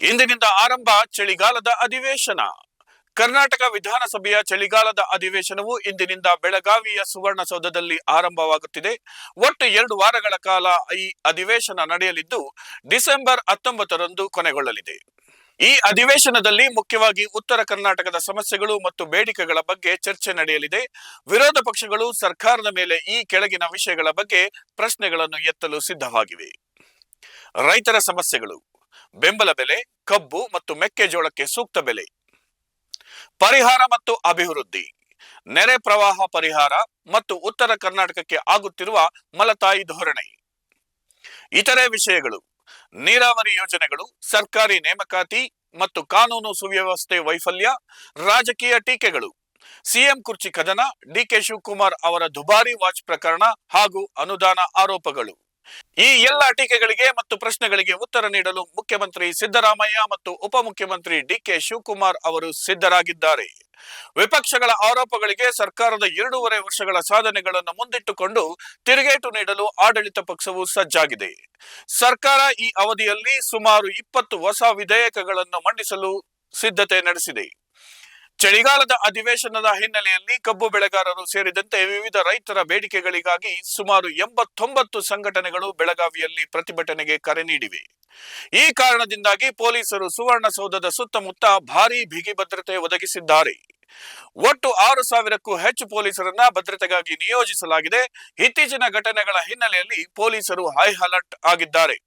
ಇಂದಿನಿಂದ ಆರಂಭ ಚಳಿಗಾಲದ ಅಧಿವೇಶನ. ಕರ್ನಾಟಕ ವಿಧಾನಸಭೆಯ ಚಳಿಗಾಲದ ಅಧಿವೇಶನವು ಇಂದಿನಿಂದ ಬೆಳಗಾವಿಯ ಸುವರ್ಣಸೌಧದಲ್ಲಿ ಆರಂಭವಾಗುತ್ತಿದೆ. ಒಟ್ಟು ಎರಡು ವಾರಗಳ ಕಾಲ ಈ ಅಧಿವೇಶನ ನಡೆಯಲಿದ್ದು, ಡಿಸೆಂಬರ್ ಹತ್ತೊಂಬತ್ತರಂದು ಕೊನೆಗೊಳ್ಳಲಿದೆ. ಈ ಅಧಿವೇಶನದಲ್ಲಿ ಮುಖ್ಯವಾಗಿ ಉತ್ತರ ಕರ್ನಾಟಕದ ಸಮಸ್ಯೆಗಳು ಮತ್ತು ಬೇಡಿಕೆಗಳ ಬಗ್ಗೆ ಚರ್ಚೆ ನಡೆಯಲಿದೆ. ವಿರೋಧ ಪಕ್ಷಗಳು ಸರ್ಕಾರದ ಮೇಲೆ ಈ ಕೆಳಗಿನ ವಿಷಯಗಳ ಬಗ್ಗೆ ಪ್ರಶ್ನೆಗಳನ್ನು ಎತ್ತಲು ಸಿದ್ಧವಾಗಿವೆ. ರೈತರ ಸಮಸ್ಯೆಗಳು. ಬೆಂಬಲ ಬೆಲೆ, ಕಬ್ಬು ಮತ್ತು ಮೆಕ್ಕೆಜೋಳಕ್ಕೆ ಸೂಕ್ತ ಬೆಲೆ. ಪರಿಹಾರ ಮತ್ತು ಅಭಿವೃದ್ಧಿ. ನೆರೆ ಪ್ರವಾಹ ಪರಿಹಾರ ಮತ್ತು ಉತ್ತರ ಕರ್ನಾಟಕಕ್ಕೆ ಆಗುತ್ತಿರುವ ಮಲತಾಯಿ ಧೋರಣೆ. ಇತರೆ ವಿಷಯಗಳು. ನೀರಾವರಿ ಯೋಜನೆಗಳು, ಸರ್ಕಾರಿ ನೇಮಕಾತಿ ಮತ್ತು ಕಾನೂನು ಸುವ್ಯವಸ್ಥೆ ವೈಫಲ್ಯ, ರಾಜಕೀಯ ಟೀಕೆಗಳು. ಸಿಎಂ ಕುರ್ಚಿ ಕದನ ಡಿಕೆ ಶಿವಕುಮಾರ್ ಅವರ ದುಬಾರಿ ವಾಚ್ ಪ್ರಕರಣ ಹಾಗೂ ಅನುದಾನ ಆರೋಪಗಳು. ಈ ಎಲ್ಲ ಟೀಕೆಗಳಿಗೆ ಮತ್ತು ಪ್ರಶ್ನೆಗಳಿಗೆ ಉತ್ತರ ನೀಡಲು ಮುಖ್ಯಮಂತ್ರಿ ಸಿದ್ದರಾಮಯ್ಯ ಮತ್ತು ಉಪಮುಖ್ಯಮಂತ್ರಿ ಡಿಕೆ ಶಿವಕುಮಾರ್ ಅವರು ಸಿದ್ಧರಾಗಿದ್ದಾರೆ. ವಿಪಕ್ಷಗಳ ಆರೋಪಗಳಿಗೆ ಸರ್ಕಾರದ ಎರಡೂವರೆ ವರ್ಷಗಳ ಸಾಧನೆಗಳನ್ನು ಮುಂದಿಟ್ಟುಕೊಂಡು ತಿರುಗೇಟು ನೀಡಲು ಆಡಳಿತ ಪಕ್ಷವು ಸಜ್ಜಾಗಿದೆ. ಸರ್ಕಾರ ಈ ಅವಧಿಯಲ್ಲಿ ಸುಮಾರು ಇಪ್ಪತ್ತು ಹೊಸ ವಿಧೇಯಕಗಳನ್ನು ಮಂಡಿಸಲು ಸಿದ್ಧತೆ ನಡೆಸಿದೆ. ಚಳಿಗಾಲದ ಅಧಿವೇಶನದ ಹಿನ್ನೆಲೆಯಲ್ಲಿ ಕಬ್ಬು ಬೆಳೆಗಾರರು ಸೇರಿದಂತೆ ವಿವಿಧ ರೈತರ ಬೇಡಿಕೆಗಳಿಗಾಗಿ ಸುಮಾರು ಎಂಬತ್ತೊಂಬತ್ತು ಸಂಘಟನೆಗಳು ಬೆಳಗಾವಿಯಲ್ಲಿ ಪ್ರತಿಭಟನೆಗೆ ಕರೆ ನೀಡಿವೆ. ಈ ಕಾರಣದಿಂದಾಗಿ ಪೊಲೀಸರು ಸುವರ್ಣಸೌಧದ ಸುತ್ತಮುತ್ತ ಭಾರೀ ಬಿಗಿ ಭದ್ರತೆ ಒದಗಿಸಿದ್ದಾರೆ. ಒಟ್ಟು ಆರು ಸಾವಿರಕ್ಕೂ ಹೆಚ್ಚು ಪೊಲೀಸರನ್ನ ಭದ್ರತೆಗಾಗಿ ನಿಯೋಜಿಸಲಾಗಿದೆ. ಇತ್ತೀಚಿನ ಘಟನೆಗಳ ಹಿನ್ನೆಲೆಯಲ್ಲಿ ಪೊಲೀಸರು ಹೈ ಅಲರ್ಟ್ ಆಗಿದ್ದಾರೆ.